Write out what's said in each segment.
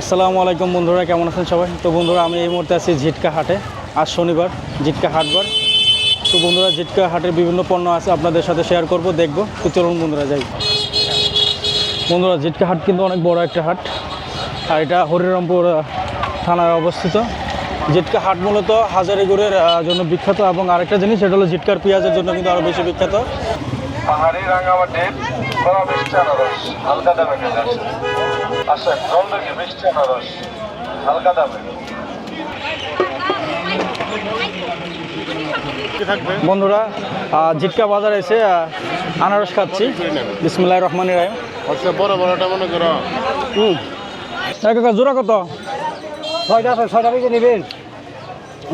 আসসালামু আলাইকুম বন্ধুরা, কেমন আছেন সবাই? তো বন্ধুরা, আমি এই মুহূর্তে আছি ঝিটকা হাটে, আজ শনিবার, ঝিটকা হাটবার তো বন্ধুরা, ঝিটকা হাটের বিভিন্ন পণ্য আছে, আপনাদের সাথে শেয়ার করব, দেখব। তো চলুন বন্ধুরা, যাই। বন্ধুরা, ঝিটকা হাট কিন্তু অনেক বড় একটা হাট। আর এটা হরিরামপুর থানায় অবস্থিত। জিটকা হাট মূলত হাজারিগুড়ের জন্য বিখ্যাত এবং আরেকটা জিনিস, সেটা হলো জিটকার পেঁয়াজের জন্য কিন্তু আরও বেশি বিখ্যাত। পাহাড়ি রাঙামাটি আসেন আসেন জলদকি মিষ্টি আনারস হালকা দামে। বন্ধুরা জিটকা বাজারে এসে আনারস খাচ্ছি। বিসমুল্লাহ রহমান রাহিম। আচ্ছা বড় বড়টা মনে করো। হুম। কাকা জোড়া কত? ছয়টা আছে ছয়টা বেজে নেবেন?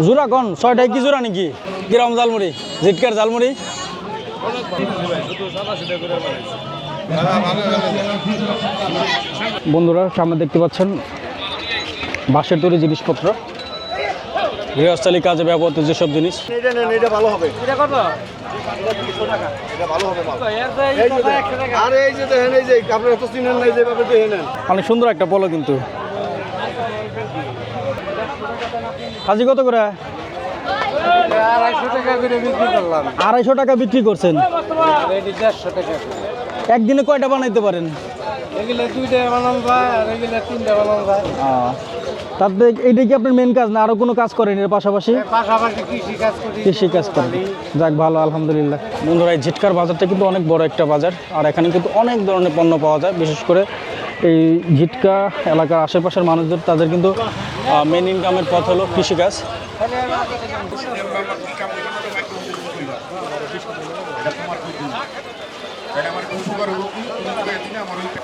জোড়া কন? ছয়টায় কি জোড়া নাকি? কিরম জালমুড়ি জিটকার জালমুড়ি বন্ধুরা, সামনে দেখতে পাচ্ছেন বাঁশের তৈরি জিনিসপত্র গৃহস্থালী কাজে ব্যবহৃত যেসব জিনিস। ভালো হবে অনেক সুন্দর একটা পলো কিন্তু। হাজি কত করে? আড়াইশো টাকা বিক্রি করছেন? একদিনে কয়টা বানাইতে পারেন? তাতে কি আপনার মেন কাজ না আরও কোনো কাজ করেন এর পাশাপাশি? কৃষি কাজ করেন। যাক ভালো আলহামদুলিল্লাহ। বন্ধুরা এই ঝিটকার বাজারটা কিন্তু অনেক বড় একটা বাজার। আর এখানে কিন্তু অনেক ধরনের পণ্য পাওয়া যায়। বিশেষ করে এই ঝিটকা এলাকার আশেপাশের মানুষদের তাদের কিন্তু মেন ইনকামের পথ হলো কৃষিকাজ।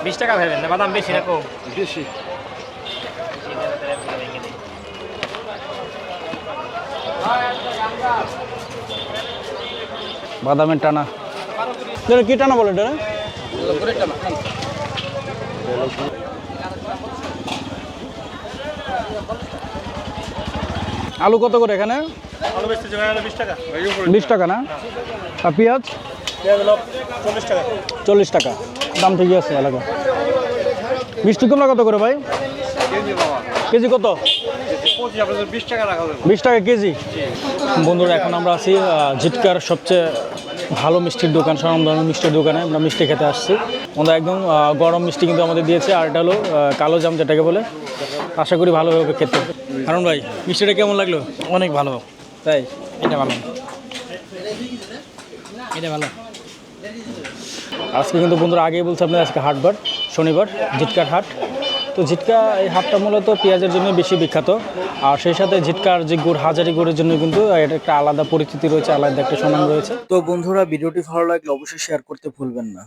বিশ টাকা ভেবেন না বাদাম বেশি না কম? বেশি। বাদামের টানা। কি টানা বলে এটা? আলু কত করে এখানে? বিশ টাকা। না? আর পেঁয়াজ? চল্লিশ টাকা। দাম ঠিকই আছে এলাকা মিষ্টি কুমড়া কত করে ভাই? কেজি কত? বিশ টাকা কেজি। বন্ধুরা এখন আমরা আছি জিটকার সবচেয়ে ভালো মিষ্টির দোকান সরম ধরনের মিষ্টির দোকানে। আমরা মিষ্টি খেতে আসছি। আমরা একদম গরম মিষ্টি কিন্তু আমাদের দিয়েছে আর এটা হলো কালো জাম যেটাকে বলে। আশা করি ভালো হবে খেতে কারণ ভাই মিষ্টিটা কেমন লাগল? অনেক ভালো। তাই? এটা ভালো। এটা ভালো। আজকে কিন্তু বন্ধুরা আগেই বলছে আপনার আজকে হাটবার শনিবার ঝিটকার হাট। তো ঝিটকা এই হাটটা মূলত পেঁয়াজের জন্য বেশি বিখ্যাত। আর সেই সাথে ঝিটকার যে গুড় হাজারি গুড়ের জন্য কিন্তু এটা একটা আলাদা পরিচিতি রয়েছে আলাদা একটা সুনাম রয়েছে। তো বন্ধুরা ভিডিওটি ভালো লাগলে অবশ্যই শেয়ার করতে ভুলবেন না।